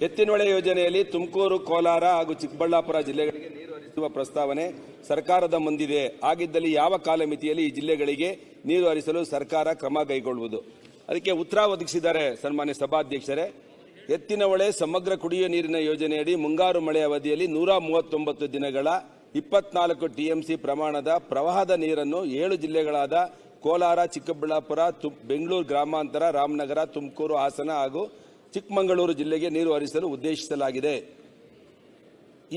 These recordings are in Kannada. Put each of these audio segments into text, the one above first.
ಎತ್ತಿನಹೊಳೆ ಯೋಜನೆಯಲ್ಲಿ ತುಮಕೂರು, ಕೋಲಾರ ಹಾಗೂ ಚಿಕ್ಕಬಳ್ಳಾಪುರ ಜಿಲ್ಲೆಗಳಿಗೆ ನೀರು ಹರಿಸುವ ಪ್ರಸ್ತಾವನೆ ಸರ್ಕಾರದ ಮುಂದಿದೆ. ಆಗಿದ್ದಲ್ಲಿ ಯಾವ ಕಾಲಮಿತಿಯಲ್ಲಿ ಈ ಜಿಲ್ಲೆಗಳಿಗೆ ನೀರು ಹರಿಸಲು ಸರ್ಕಾರ ಕ್ರಮ ಕೈಗೊಳ್ಳುವುದು? ಅದಕ್ಕೆ ಉತ್ತರ ಒದಗಿಸಿದ್ದಾರೆ ಸನ್ಮಾನ್ಯ ಸಭಾಧ್ಯಕ್ಷರೇ. ಎತ್ತಿನಹೊಳೆ ಸಮಗ್ರ ಕುಡಿಯುವ ನೀರಿನ ಯೋಜನೆಯಡಿ ಮುಂಗಾರು ಮಳೆ ಅವಧಿಯಲ್ಲಿ ನೂರ ಮೂವತ್ತೊಂಬತ್ತು ದಿನಗಳ ಇಪ್ಪತ್ನಾಲ್ಕು ಟಿಎಂಸಿ ಪ್ರಮಾಣದ ಪ್ರವಾಹದ ನೀರನ್ನು ಏಳು ಜಿಲ್ಲೆಗಳಾದ ಕೋಲಾರ, ಚಿಕ್ಕಬಳ್ಳಾಪುರ ತು- ಬೆಂಗಳೂರು ಗ್ರಾಮಾಂತರ, ರಾಮನಗರ, ತುಮಕೂರು, ಹಾಸನ ಹಾಗೂ ಚಿಕ್ಕಮಗಳೂರು ಜಿಲ್ಲೆಗೆ ನೀರು ಹರಿಸಲು ಉದ್ದೇಶಿಸಲಾಗಿದೆ.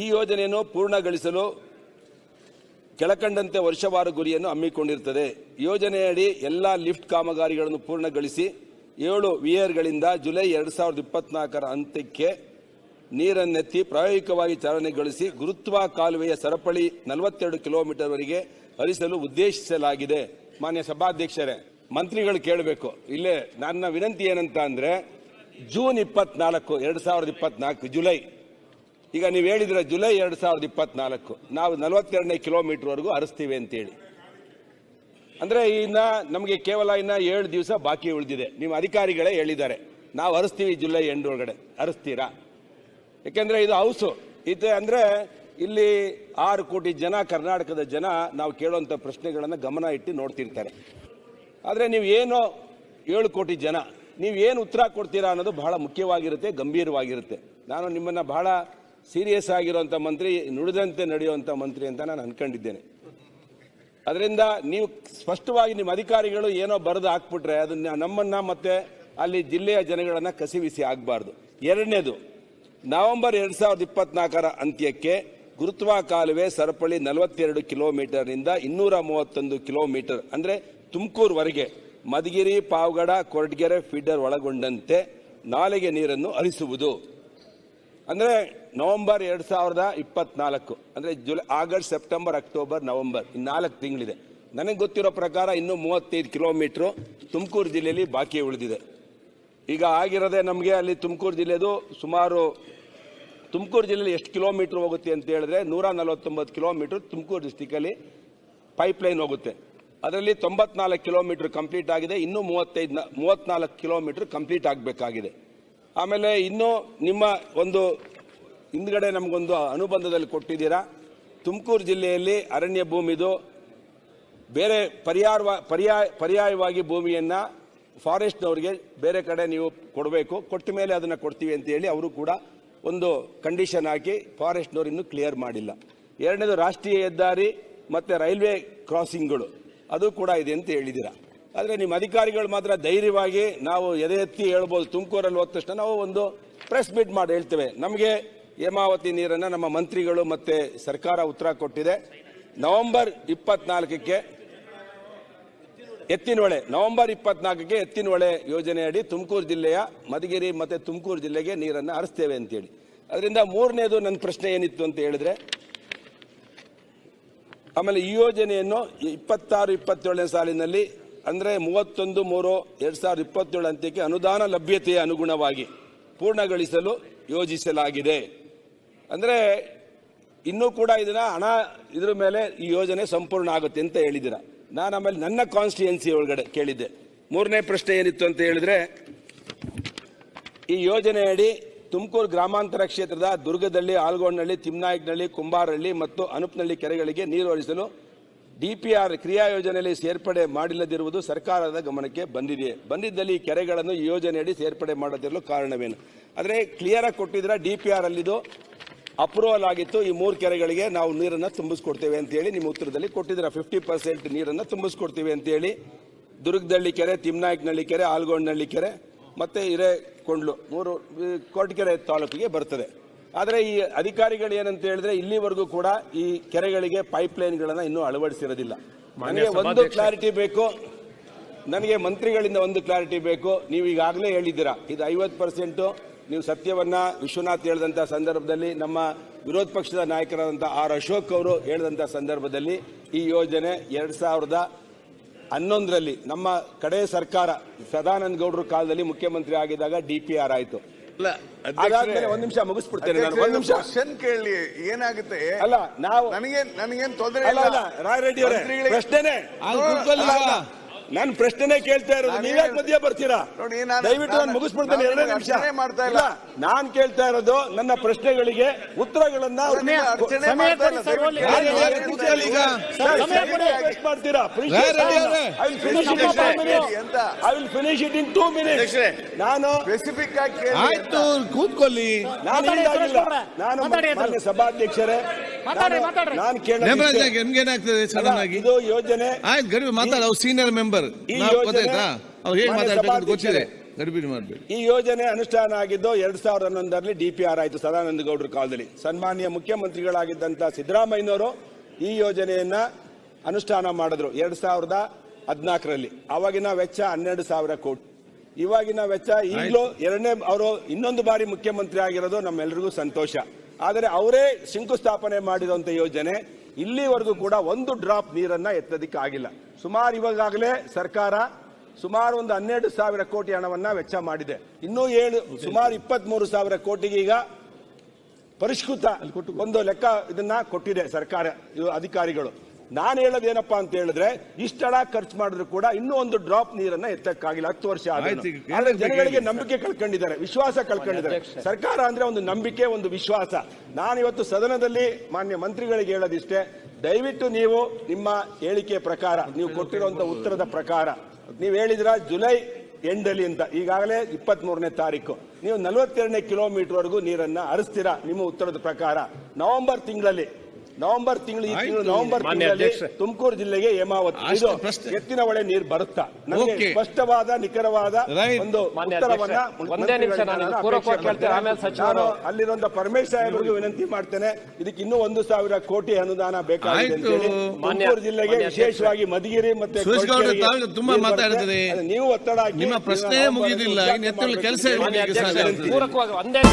ಈ ಯೋಜನೆಯನ್ನು ಪೂರ್ಣಗೊಳಿಸಲು ಕೆಳಕಂಡಂತೆ ವರ್ಷವಾರು ಗುರಿಯನ್ನು ಹಮ್ಮಿಕೊಂಡಿರುತ್ತದೆ ಯೋಜನೆಯಡಿ ಎಲ್ಲ ಲಿಫ್ಟ್ ಕಾಮಗಾರಿಗಳನ್ನು ಪೂರ್ಣಗೊಳಿಸಿ ಏಳು ವಿಯರ್ಗಳಿಂದ ಜುಲೈ ಎರಡು ಸಾವಿರದ ಇಪ್ಪತ್ನಾಲ್ಕರ ಅಂತ್ಯಕ್ಕೆ ನೀರನ್ನೆತ್ತಿ ಪ್ರಾಯೋಗಿಕವಾಗಿ ಚಾಲನೆಗೊಳಿಸಿ ಗುರುತ್ವ ಕಾಲುವೆಯ ಸರಪಳಿ ನಲವತ್ತೆರಡು ಕಿಲೋಮೀಟರ್ವರೆಗೆ ಹರಿಸಲು ಉದ್ದೇಶಿಸಲಾಗಿದೆ. ಮಾನ್ಯ ಸಭಾಧ್ಯಕ್ಷರೇ, ಮಂತ್ರಿಗಳು ಕೇಳಬೇಕು. ಇಲ್ಲೇ ನನ್ನ ವಿನಂತಿ ಏನಂತ ಅಂದ್ರೆ ಜೂನ್ ಇಪ್ಪತ್ನಾಲ್ಕು, ಎರಡು ಸಾವಿರದ ಇಪ್ಪತ್ನಾಲ್ಕು, ಜುಲೈ. ಈಗ ನೀವು ಹೇಳಿದ್ರೆ ಜುಲೈ ಎರಡು ಸಾವಿರದ ಇಪ್ಪತ್ನಾಲ್ಕು. ನಾವು ನಲವತ್ತೆರಡನೇ ಕಿಲೋಮೀಟರ್ ವರೆಗೂ ಹರಿಸ್ತೀವಿ ಅಂತೇಳಿ. ಅಂದರೆ ಇನ್ನು ನಮಗೆ ಕೇವಲ ಇನ್ನು ಏಳು ದಿವಸ ಬಾಕಿ ಉಳಿದಿದೆ. ನಿಮ್ಮ ಅಧಿಕಾರಿಗಳೇ ಹೇಳಿದ್ದಾರೆ. ನಾವು ಹರಿಸ್ತೀವಿ ಜುಲೈ ಎಂಡ್ ಒಳಗಡೆ ಹರಿಸ್ತೀರಾ ಯಾಕೆಂದ್ರೆ ಇದು ಹೌಸು. ಇದು ಅಂದರೆ ಇಲ್ಲಿ ಆರು ಕೋಟಿ ಜನ, ಕರ್ನಾಟಕದ ಜನ ನಾವು ಕೇಳುವಂಥ ಪ್ರಶ್ನೆಗಳನ್ನು ಗಮನ ಇಟ್ಟು ನೋಡ್ತಿರ್ತಾರೆ. ಆದರೆ ನೀವು ಏನು ಏಳು ಕೋಟಿ ಜನ ನೀವು ಏನು ಉತ್ತರ ಕೊಡ್ತೀರಾ ಅನ್ನೋದು ಬಹಳ ಮುಖ್ಯವಾಗಿರುತ್ತೆ, ಗಂಭೀರವಾಗಿರುತ್ತೆ. ನಾನು ನಿಮ್ಮನ್ನು ಬಹಳ ಸೀರಿಯಸ್ ಆಗಿರುವಂಥ ಮಂತ್ರಿ, ನುಡಿದಂತೆ ನಡೆಯುವಂಥ ಮಂತ್ರಿ ಅಂತ ನಾನು ಅಂದ್ಕೊಂಡಿದ್ದೇನೆ ಅದರಿಂದ ನೀವು ಸ್ಪಷ್ಟವಾಗಿ ನಿಮ್ಮ ಅಧಿಕಾರಿಗಳು ಏನೋ ಬರೆದು ಹಾಕ್ಬಿಟ್ರೆ ಅದನ್ನ ನಮ್ಮನ್ನು ಮತ್ತೆ ಅಲ್ಲಿ ಜಿಲ್ಲೆಯ ಜನಗಳನ್ನು ಕಸಿವಿಸಿ ಆಗಬಾರ್ದು ಎರಡನೇದು, ನವೆಂಬರ್ ಎರಡು ಸಾವಿರದ ಇಪ್ಪತ್ನಾಲ್ಕರ ಅಂತ್ಯಕ್ಕೆ ಗುರುತ್ವ ಕಾಲುವೆ ಸರಪಳಿ ನಲವತ್ತೆರಡು ಕಿಲೋಮೀಟರ್ನಿಂದ ಇನ್ನೂರ ಮೂವತ್ತೊಂದು ಕಿಲೋಮೀಟರ್ ಅಂದರೆ ತುಮಕೂರುವರೆಗೆ ಮಧುಗಿರಿ, ಪಾವಗಡ, ಕೊರಟಗೆರೆ, ಫೀಡರ್ ಒಳಗೊಂಡಂತೆ ನಾಲೆಗೆ ನೀರನ್ನು ಹರಿಸುವುದು ಅಂದರೆ ನವೆಂಬರ್ ಎರಡು ಸಾವಿರದ ಇಪ್ಪತ್ನಾಲ್ಕು, ಅಂದರೆ July, August, September, October, November, ಈ ನಾಲ್ಕು ತಿಂಗಳಿದೆ. ನನಗೆ ಗೊತ್ತಿರೋ ಪ್ರಕಾರ ಇನ್ನೂ ಮೂವತ್ತೈದು ಕಿಲೋಮೀಟ್ರು ತುಮಕೂರು ಜಿಲ್ಲೆಯಲ್ಲಿ ಬಾಕಿ ಉಳಿದಿದೆ. ಈಗ ಆಗಿರೋದೇ ನಮಗೆ ಅಲ್ಲಿ ತುಮಕೂರು ಜಿಲ್ಲೆದು ಸುಮಾರು ತುಮಕೂರು ಜಿಲ್ಲೆಯಲ್ಲಿ ಎಷ್ಟು ಕಿಲೋಮೀಟ್ರ್ ಹೋಗುತ್ತೆ ಅಂತ ಹೇಳಿದ್ರೆ ನೂರ ನಲವತ್ತೊಂಬತ್ತು ಕಿಲೋಮೀಟ್ರ್ ತುಮಕೂರು ಡಿಸ್ಟಿಕಲ್ಲಿ ಪೈಪ್ಲೈನ್ ಹೋಗುತ್ತೆ. ಅದರಲ್ಲಿ ತೊಂಬತ್ನಾಲ್ಕು ಕಿಲೋಮೀಟ್ರ್ ಕಂಪ್ಲೀಟ್ ಆಗಿದೆ. ಇನ್ನೂ ಮೂವತ್ತೈದು ಮೂವತ್ನಾಲ್ಕು ಕಿಲೋಮೀಟರ್ ಕಂಪ್ಲೀಟ್ ಆಗಬೇಕಾಗಿದೆ. ಆಮೇಲೆ ಇನ್ನೂ ನಿಮ್ಮ ಒಂದು ಹಿಂದ್ಗಡೆ ನಮಗೊಂದು ಅನುಬಂಧದಲ್ಲಿ ಕೊಟ್ಟಿದ್ದೀರಾ. ತುಮಕೂರು ಜಿಲ್ಲೆಯಲ್ಲಿ ಅರಣ್ಯ ಭೂಮಿದು ಬೇರೆ ಪರ್ಯಾರ ಪರ್ಯಾಯ ಪರ್ಯಾಯವಾಗಿ ಭೂಮಿಯನ್ನು ಫಾರೆಸ್ಟ್ನವ್ರಿಗೆ ಬೇರೆ ಕಡೆ ನೀವು ಕೊಡಬೇಕು. ಕೊಟ್ಟ ಮೇಲೆ ಅದನ್ನು ಕೊಡ್ತೀವಿ ಅಂತ ಹೇಳಿ ಅವರು ಕೂಡ ಒಂದು ಕಂಡೀಷನ್ ಹಾಕಿ ಫಾರೆಸ್ಟ್ನವ್ರು ಇನ್ನೂ ಕ್ಲಿಯರ್ ಮಾಡಿಲ್ಲ. ಎರಡನೇದು ರಾಷ್ಟ್ರೀಯ ಹೆದ್ದಾರಿ ಮತ್ತು ರೈಲ್ವೆ ಕ್ರಾಸಿಂಗ್ಗಳು ಅದು ಕೂಡ ಇದೆ ಅಂತ ಹೇಳಿದ್ದೀರಾ. ಆದರೆ ನಿಮ್ಮ ಅಧಿಕಾರಿಗಳು ಮಾತ್ರ ಧೈರ್ಯವಾಗಿ ನಾವು ಎದೆ ಎತ್ತಿ ಹೇಳ್ಬೋದು, ತುಮಕೂರಲ್ಲಿ ಹೋದ ತಕ್ಷಣ ನಾವು ಒಂದು ಪ್ರೆಸ್ ಮೀಟ್ ಮಾಡಿ ಹೇಳ್ತೇವೆ. ನಮಗೆ ಹೇಮಾವತಿ ನೀರನ್ನು ನಮ್ಮ ಮಂತ್ರಿಗಳು ಮತ್ತೆ ಸರ್ಕಾರ ಉತ್ತರ ಕೊಟ್ಟಿದೆ. ನವೆಂಬರ್ ಇಪ್ಪತ್ನಾಲ್ಕಕ್ಕೆ ಎತ್ತಿನೊಳೆ ನವೆಂಬರ್ ಇಪ್ಪತ್ನಾಲ್ಕಕ್ಕೆ ಯೋಜನೆ ಯೋಜನೆಯಡಿ ತುಮಕೂರು ಜಿಲ್ಲೆಯ ಮಧುಗಿರಿ ಮತ್ತೆ ತುಮಕೂರು ಜಿಲ್ಲೆಗೆ ನೀರನ್ನು ಹರಿಸ್ತೇವೆ ಅಂತೇಳಿ. ಅದರಿಂದ ಮೂರನೇದು ನನ್ನ ಪ್ರಶ್ನೆ ಏನಿತ್ತು ಅಂತ ಹೇಳಿದ್ರೆ ಆಮೇಲೆ ಈ ಯೋಜನೆಯನ್ನು ಇಪ್ಪತ್ತಾರು, ಇಪ್ಪತ್ತೇಳನೇ ಸಾಲಿನಲ್ಲಿ, ಅಂದರೆ ಮೂವತ್ತೊಂದು, ಮೂರು, ಎರಡು ಸಾವಿರದ ಇಪ್ಪತ್ತೇಳು ಅಂತ್ಯಕ್ಕೆ ಅನುದಾನ ಲಭ್ಯತೆಯ ಅನುಗುಣವಾಗಿ ಪೂರ್ಣಗೊಳಿಸಲು ಯೋಜಿಸಲಾಗಿದೆ. ಅಂದರೆ ಇನ್ನೂ ಕೂಡ ಇದನ್ನು ಹಣ ಇದ್ರ ಮೇಲೆ ಈ ಯೋಜನೆ ಸಂಪೂರ್ಣ ಆಗುತ್ತೆ ಅಂತ ಹೇಳಿದಿರ. ನಾನು ಆಮೇಲೆ ನನ್ನ ಕಾನ್ಸ್ಟಿಟ್ಯೂನ್ಸಿ ಒಳಗಡೆ ಕೇಳಿದ್ದೆ. ಮೂರನೇ ಪ್ರಶ್ನೆ ಏನಿತ್ತು ಅಂತ ಹೇಳಿದ್ರೆ, ಈ ಯೋಜನೆಯಡಿ ತುಮಕೂರು ಗ್ರಾಮಾಂತರ ಕ್ಷೇತ್ರದ ದುರ್ಗದಲ್ಲಿ ಆಲ್ಗೋಡ್ನಹಳ್ಳಿ ತಿಮ್ನಾಯಕ್ನಹಳ್ಳಿ ಕುಂಬಾರಹಳ್ಳಿ ಮತ್ತು ಅನುಪ್ನಳ್ಳಿ ಕೆರೆಗಳಿಗೆ ನೀರು ಹರಿಸಲು ಡಿಪಿಆರ್ ಕ್ರಿಯಾ ಯೋಜನೆಯಲ್ಲಿ ಸೇರ್ಪಡೆ ಮಾಡಿಲ್ಲದಿರುವುದು ಸರ್ಕಾರದ ಗಮನಕ್ಕೆ ಬಂದಿದೆ. ಬಂದಿದ್ದಲ್ಲಿ ಈ ಕೆರೆಗಳನ್ನು ಈ ಯೋಜನೆಯಡಿ ಸೇರ್ಪಡೆ ಮಾಡದಿರಲು ಕಾರಣವೇನು? ಆದರೆ ಕ್ಲಿಯರ್ ಆಗಿ ಕೊಟ್ಟಿದ್ರೆ ಆರ್ ಅಲ್ಲಿದು ಅಪ್ರೂವಲ್ ಆಗಿತ್ತು. ಈ ಮೂರು ಕೆರೆಗಳಿಗೆ ನಾವು ನೀರನ್ನು ತುಂಬಿಸ್ಕೊಡ್ತೇವೆ ಅಂತ ಹೇಳಿ ನಿಮ್ಮ ಉತ್ತರದಲ್ಲಿ ಕೊಟ್ಟಿದ್ರೆ ಫಿಫ್ಟಿ ಪರ್ಸೆಂಟ್ ನೀರನ್ನು ತುಂಬಿಸ್ಕೊಡ್ತೀವಿ ಅಂತ ಹೇಳಿ ದುರ್ಗದಳ್ಳಿ ಕೆರೆ ತಿಮ್ನಾಯಕ್ನಹಳ್ಳಿ ಕೆರೆ ಆಲ್ಗೋಡ್ನಹಳ್ಳಿ ಕೆರೆ ಮತ್ತೆ ಹಿರೇಕೊಂಡ್ಲು ಮೂರು ಕೋಟಿಕೆರೆ ತಾಲೂಕಿಗೆ ಬರ್ತದೆ. ಆದರೆ ಈ ಅಧಿಕಾರಿಗಳು ಏನಂತ ಹೇಳಿದ್ರೆ ಇಲ್ಲಿವರೆಗೂ ಕೂಡ ಈ ಕೆರೆಗಳಿಗೆ ಪೈಪ್ ಲೈನ್ಗಳನ್ನ ಇನ್ನೂ ಅಳವಡಿಸಿರೋದಿಲ್ಲ. ನನಗೆ ಒಂದು ಕ್ಲಾರಿಟಿ ಬೇಕು. ನನಗೆ ಮಂತ್ರಿಗಳಿಂದ ಒಂದು ಕ್ಲಾರಿಟಿ ಬೇಕು. ನೀವು ಈಗಾಗಲೇ ಹೇಳಿದ್ದೀರಾ ಇದು ಐವತ್ತು ಪರ್ಸೆಂಟು. ನೀವು ಸತ್ಯವನ್ನ ವಿಶ್ವನಾಥ್ ಹೇಳಿದಂಥ ಸಂದರ್ಭದಲ್ಲಿ ನಮ್ಮ ವಿರೋಧ ಪಕ್ಷದ ನಾಯಕರಾದಂಥ ಆರ್ ಅಶೋಕ್ ಅವರು ಹೇಳಿದಂಥ ಸಂದರ್ಭದಲ್ಲಿ ಈ ಯೋಜನೆ ಎರಡ್ ಸಾವಿರದ ಹನ್ನೊಂದರಲ್ಲಿ ನಮ್ಮ ಕಡೆ ಸರ್ಕಾರ ಸದಾನಂದ ಗೌಡರ ಕಾಲದಲ್ಲಿ ಮುಖ್ಯಮಂತ್ರಿ ಆಗಿದ್ದಾಗ ಡಿ ಪಿ ಆರ್ ಆಯ್ತು. ಅಲ್ಲ ಅದಾದ್ಮೇಲೆ ಒಂದ್ ನಿಮಿಷ ಮುಗಿಸ್ಬಿಡ್ತೇನೆ ನಾನು ಒಂದ್ ನಿಮಿಷ. ಕ್ವಶನ್ ಕೇಳಿ ಏನಾಗುತ್ತೆ? ಅಲ್ಲ ನಾವು ನನಗೇನ್ ನನಗೇನ್ ತೊಂದರೆ ಇಲ್ಲ? ಅಲ್ಲ ರಾಯ್ ರೆಡ್ಡಿ ಅವರೇ ಪ್ರಶ್ನೆನೆ. ನಾನು ಪ್ರಶ್ನೆನೇ ಕೇಳ್ತಾ ಇರೋದು. ನಾನು ನೀವ್ಯಾಕೆ ಮಧ್ಯ ಬರ್ತೀರಾ? ನೋಡಿ, ನಾನು- ದಯವಿಟ್ಟು ನಾನು ನಾನು- ಮುಗಿಸ್ಬಿಡ್ತೇನೆ. ನಾನು ಎರಡೇ ನಿಮಿಷ. ಅರ್ಚನೆ ಮಾಡ್ತಾ ಇಲ್ಲ. ನಾನ್ ಕೇಳ್ತಾ ಇರೋದು ನನ್ನ ಪ್ರಶ್ನೆಗಳಿಗೆ ಉತ್ತರಗಳನ್ನ ಅವ್ರು ನೀವು ಅರ್ಚನೆ ಸಮಯ ಮಾಡ್ತಾ ಕೊಡಿ ಸರ್, ದಯವಿಟ್ಟು ಒಳ್ಳೆ- ಯಾರು ಯಾರು ಯಾರು ಯಾರು ಕೂತ್ಕೊಳ್ಳಿ ಈಗ. ಸರ್, ಸಮಯ ಕೊಡಿ. waste ಮಾಡ್ತೀರಾ Please, ರೇ, ರೆಡ್ಡಿ ಅವರೇ. I will finish it in ನಮ್ಮ two minutes. ಅಂತ I will finish it in two minutes. ನಾನು ಸ್ಪೆಸಿಫಿಕ್ ಆಗಿ ಕೇಳಿ. ಆಯ್ತು ಕೂತ್ಕೊಳ್ಳಿ. ನಾನು ಮಾತಾಡಿ. ನಾನು ಮಾತಾಡಿ ಮಾನ್ಯ ಸಭಾಧ್ಯಕ್ಷರೇ. ಮಾತಾಡ್ರಿ, ನಾನು- ನಾನು ಕೇಳೋದು ನೇಮರಾಜ್ ನಿಮ್ಗೆ ಏನಾಗ್ತದೆ ಸಡನ್ ಆಗಿ ಇದು ಯೋಜನೆ ಆಯ್ತು ಗಡಿಬಿ ಮಾತಾಡ ಅವ್ರು ಸೀನಿಯರ್ ಮೆಂಬರ್ ಈ ನಾವು ಯೋಜನೆ ಗೊತ್ತಾಯ್ತಾ? ಅವ್ರು ಹೇಗೆ ಮಾನ್ಯ ಗೊತ್ತಿದೆ. ಸಭಾಧ್ಯಕ್ಷರೇ. ಗಡಿಬಿಡಿ ಮಾಡ್ಬೇಡಿ. ಈ ಯೋಜನೆ ಅನುಷ್ಠಾನ ಆಗಿದ್ದು ಎರಡ್ ಸಾವಿರದ ಹನ್ನೊಂದರಲ್ಲಿ ಡಿಪಿಆರ್ ಆಯಿತು ಸದಾನಂದ ಗೌಡರ ಕಾಲದಲ್ಲಿ. ಸನ್ಮಾನ್ಯ ಮುಖ್ಯಮಂತ್ರಿಗಳಾಗಿದ್ದಂತ ಸಿದ್ದರಾಮಯ್ಯನವರು ಈ ಯೋಜನೆಯನ್ನ ಅನುಷ್ಠಾನ ಮಾಡಿದ್ರು ಎರಡ್ ಸಾವಿರದ ಹದಿನಾಲ್ಕರಲ್ಲಿ. ಅವಾಗಿನ ವೆಚ್ಚ ಹನ್ನೆರಡು ಸಾವಿರ ಕೋಟಿ. ಇವಾಗಿನ ವೆಚ್ಚ ಈಗಲೂ ಎರಡನೇ ಅವರು ಇನ್ನೊಂದು ಬಾರಿ ಮುಖ್ಯಮಂತ್ರಿ ಆಗಿರೋದು ನಮ್ಮೆಲ್ಲರಿಗೂ ಸಂತೋಷ. ಆದರೆ ಅವರೇ ಶಂಕುಸ್ಥಾಪನೆ ಮಾಡಿದಂಥ ಯೋಜನೆ ಇಲ್ಲಿವರೆಗೂ ಕೂಡ ಒಂದು ಡ್ರಾಪ್ ನೀರನ್ನು ಎತ್ತೋದಕ್ಕೆ ಆಗಿಲ್ಲ. ಸುಮಾರು ಇವಾಗಲೇ ಸರ್ಕಾರ ಸುಮಾರು ಒಂದು ಹನ್ನೆರಡು ಸಾವಿರ ಕೋಟಿ ಹಣವನ್ನ ವೆಚ್ಚ ಮಾಡಿದೆ. ಇನ್ನೂ ಏಳು ಸುಮಾರು ಇಪ್ಪತ್ತ್ ಮೂರು ಸಾವಿರ ಕೋಟಿಗೆ ಈಗ ಪರಿಷ್ಕೃತ ಒಂದು ಲೆಕ್ಕ ಇದನ್ನ ಕೊಟ್ಟಿದೆ ಸರ್ಕಾರ ಅಧಿಕಾರಿಗಳು. ನಾನು ಹೇಳೋದೇನಪ್ಪ ಅಂತ ಹೇಳಿದ್ರೆ ಇಷ್ಟಡ ಖರ್ಚು ಮಾಡಿದ್ರು ಕೂಡ ಇನ್ನೂ ಒಂದು ಡ್ರಾಪ್ ನೀರನ್ನ ಎತ್ತಕ್ಕಾಗಿಲ್ಲ ಹತ್ತು ವರ್ಷ ಆದ್ರೂ. ಆದ್ರೆ ಜನಗಳಿಗೆ ನಂಬಿಕೆ ಕಳ್ಕೊಂಡಿದ್ದಾರೆ ವಿಶ್ವಾಸ ಕಳ್ಕೊಂಡಿದ್ದಾರೆ. ಸರ್ಕಾರ ಅಂದ್ರೆ ಒಂದು ನಂಬಿಕೆ ಒಂದು ವಿಶ್ವಾಸ. ನಾನು ಇವತ್ತು ಸದನದಲ್ಲಿ ಮಾನ್ಯ ಮಂತ್ರಿಗಳಿಗೆ ಹೇಳೋದಿಷ್ಟೇ ದಯವಿಟ್ಟು ನೀವು ನಿಮ್ಮ ಹೇಳಿಕೆ ಪ್ರಕಾರ ನೀವು ಕೊಟ್ಟಿರುವಂತ ಉತ್ತರದ ಪ್ರಕಾರ ನೀವು ಹೇಳಿದ್ರ ಜುಲೈ ಎಂಡಲ್ಲಿ ಅಂತ ಈಗಾಗಲೇ ಇಪ್ಪತ್ತ್ ಮೂರನೇ ತಾರೀಕು. ನೀವು ನಲವತ್ತೆರಡನೇ ಕಿಲೋಮೀಟರ್ ವರೆಗೂ ನೀರನ್ನ ಹರಿಸ್ತೀರಾ ನಿಮ್ಮ ಉತ್ತರದ ಪ್ರಕಾರ? ನವೆಂಬರ್ ತಿಂಗಳಲ್ಲಿ. ನವೆಂಬರ್ ತಿಂಗಳು ಈ ತಿಂಗಳು. ನವೆಂಬರ್ ತಿಂಗಳಲ್ಲಿ ತುಮಕೂರು ಜಿಲ್ಲೆಗೆ ಹೇಮಾವತಿ. ಎತ್ತಿನ ಹೊಳೆ ನೀರು ಬರುತ್ತಾ? ನನಗೆ ಸ್ಪಷ್ಟವಾದ ನಿಖರವಾದ ಒಂದು ಉತ್ತರವನ್ನು ನಾನು ಪೂರಕವಾಗಿ ಅಪೇಕ್ಷೆ ಆಮೇಲೆ ಮಾಡ್ತೇನೆ. ನಾನು ಅಲ್ಲಿರುವಂತ ಪರಮೇಶ್ ಸಾಹೇಬರಿಗೂ ವಿನಂತಿ ಮಾಡ್ತೇನೆ. ಇದಕ್ಕೆ ಇನ್ನೂ ಒಂದು ಸಾವಿರ ಕೋಟಿ ಅನುದಾನ ಬೇಕಾಗಿದೆ ಅಂತ ತುಮಕೂರು ಜಿಲ್ಲೆಗೆ ವಿಶೇಷವಾಗಿ ಮಧುಗಿರಿ ಮತ್ತೆ ತುಂಬಾ. ಅದು ನೀವು ಒತ್ತಡ ಹಾಕಿ ನಿಮ್ಮ ಪ್ರಶ್ನೆ ಮುಗಿದಿಲ್ಲ. ಕೆಲಸ ಪೂರಕವಾಗಿ ಒಂದೇ